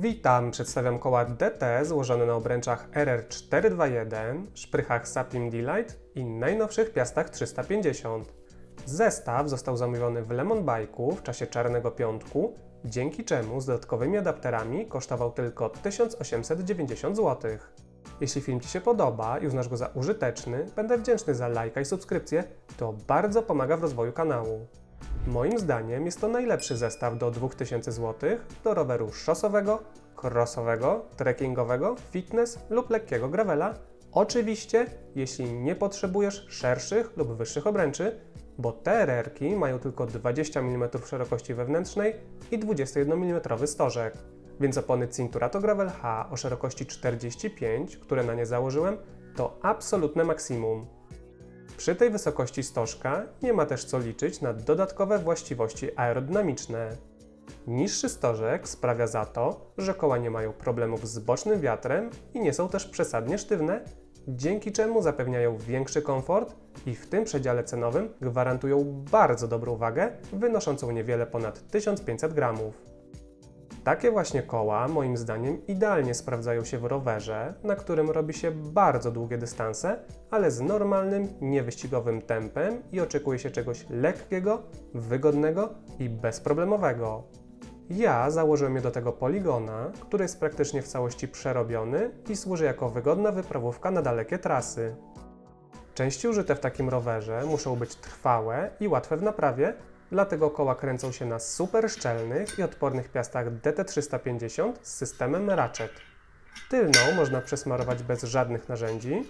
Witam, przedstawiam koła DT złożone na obręczach RR421, szprychach Sapim Delight i najnowszych piastach 350. Zestaw został zamówiony w Lemon Bike'u w czasie Czarnego Piątku, dzięki czemu z dodatkowymi adapterami kosztował tylko 1890 zł. Jeśli film Ci się podoba i uznasz go za użyteczny, będę wdzięczny za lajka i subskrypcję, to bardzo pomaga w rozwoju kanału. Moim zdaniem jest to najlepszy zestaw do 2000 zł do roweru szosowego, crossowego, trekkingowego, fitness lub lekkiego gravela. Oczywiście, jeśli nie potrzebujesz szerszych lub wyższych obręczy, bo te rerki mają tylko 20 mm szerokości wewnętrznej i 21 mm stożek. Więc opony Cinturato Gravel H o szerokości 45, które na nie założyłem, to absolutne maksimum. Przy tej wysokości stożka nie ma też co liczyć na dodatkowe właściwości aerodynamiczne. Niższy stożek sprawia za to, że koła nie mają problemów z bocznym wiatrem i nie są też przesadnie sztywne, dzięki czemu zapewniają większy komfort i w tym przedziale cenowym gwarantują bardzo dobrą wagę, wynoszącą niewiele ponad 1500 gramów. Takie właśnie koła, moim zdaniem, idealnie sprawdzają się w rowerze, na którym robi się bardzo długie dystanse, ale z normalnym, niewyścigowym tempem i oczekuje się czegoś lekkiego, wygodnego i bezproblemowego. Ja założyłem je do tego poligona, który jest praktycznie w całości przerobiony i służy jako wygodna wyprawówka na dalekie trasy. Części użyte w takim rowerze muszą być trwałe i łatwe w naprawie, dlatego koła kręcą się na super szczelnych i odpornych piastach DT350 z systemem Ratchet. Tylną można przesmarować bez żadnych narzędzi.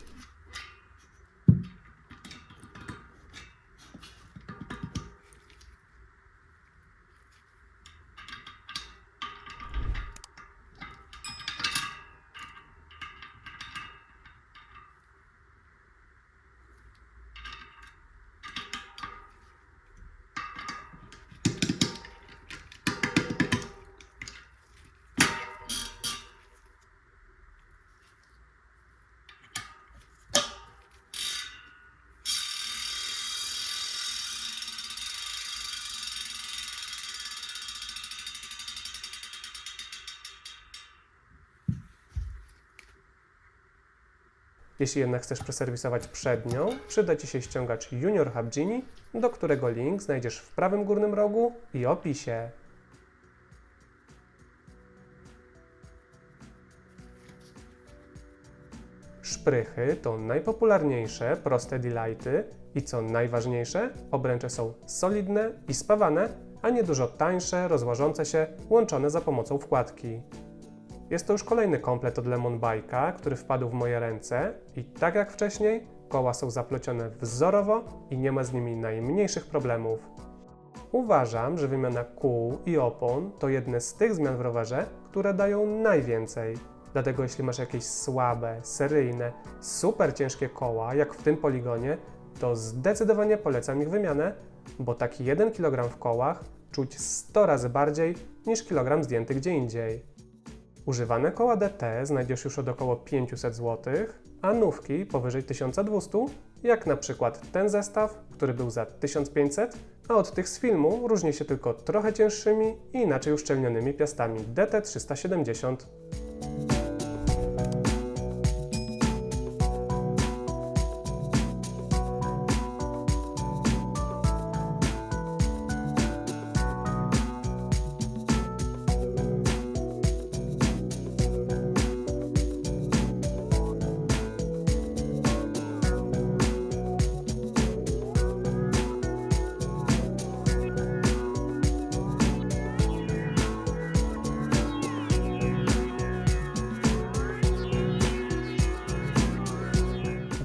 Jeśli jednak chcesz przeserwisować przednią, przyda Ci się ściągacz Junior Hub Genie, do którego link znajdziesz w prawym górnym rogu i opisie. Szprychy to najpopularniejsze proste delighty i co najważniejsze, obręcze są solidne i spawane, a nie dużo tańsze, rozłożące się, łączone za pomocą wkładki. Jest to już kolejny komplet od Lemon Bike'a, który wpadł w moje ręce i tak jak wcześniej, koła są zaplecione wzorowo i nie ma z nimi najmniejszych problemów. Uważam, że wymiana kół i opon to jedne z tych zmian w rowerze, które dają najwięcej. Dlatego jeśli masz jakieś słabe, seryjne, super ciężkie koła, jak w tym poligonie, to zdecydowanie polecam ich wymianę, bo taki 1 kg w kołach czuć 100 razy bardziej niż kilogram zdjęty gdzie indziej. Używane koła DT znajdziesz już od około 500 zł, a nówki powyżej 1200, jak na przykład ten zestaw, który był za 1500, a od tych z filmu różni się tylko trochę cięższymi i inaczej uszczelnionymi piastami DT370.